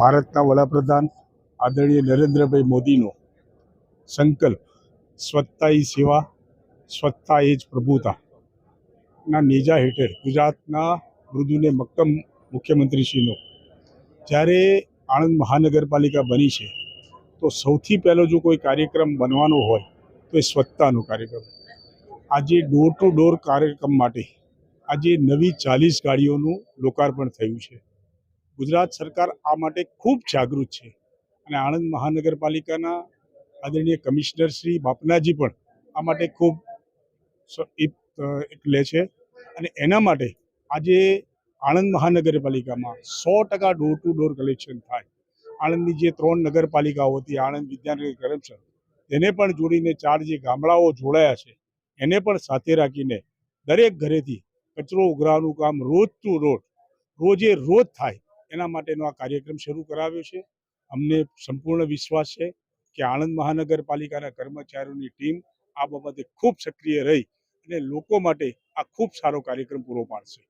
ભારતના વડાપ્રધાન આદરણીય નરેન્દ્રભાઈ મોદીનો સંકલ્પ સ્વચ્છતા સેવા, સ્વચ્છતા એ જ પ્રભુતા ના નેજા હેઠળ ગુજરાતના મૃદુને મક્કમ મુખ્યમંત્રીશ્રીનો. જ્યારે આણંદ મહાનગરપાલિકા બની છે, તો સૌથી પહેલો જો કોઈ કાર્યક્રમ બનવાનો હોય, તો એ સ્વચ્છતાનો કાર્યક્રમ. આજે ડોર ટુ ડોર કાર્યક્રમ માટે આજે નવી ચાલીસ ગાડીઓનું લોકાર્પણ થયું છે. ગુજરાત સરકાર આ માટે ખૂબ જાગૃત છે. અને આણંદ મહાનગરપાલિકાના આદરણીય કમિશનર શ્રી બાપનાજી પણ આ માટે ખૂબ લે છે. અને એના માટે આજે આણંદ મહાનગરપાલિકામાં સો ટકા ડોર ટુ ડોર કલેક્શન થાય. આણંદની જે ત્રણ નગરપાલિકાઓ હતી, આણંદ વિદ્યાનગર કરમસર તેને પણ જોડીને ચાર જે ગામડાઓ જોડાયા છે, એને પણ સાથે રાખીને દરેક ઘરેથી કચરો ઉઘરાવાનું કામ રોજ ટુ રોજ, રોજે રોજ થાય. એના માટેનો આ કાર્યક્રમ શરૂ કરાવ્યો છે. અમને સંપૂર્ણ વિશ્વાસ છે કે આણંદ મહાનગરપાલિકાના કર્મચારીઓની ટીમ આ બાબતે ખૂબ સક્રિય રહી અને લોકો માટે આ ખૂબ સારો કાર્યક્રમ પૂરો પાડશે.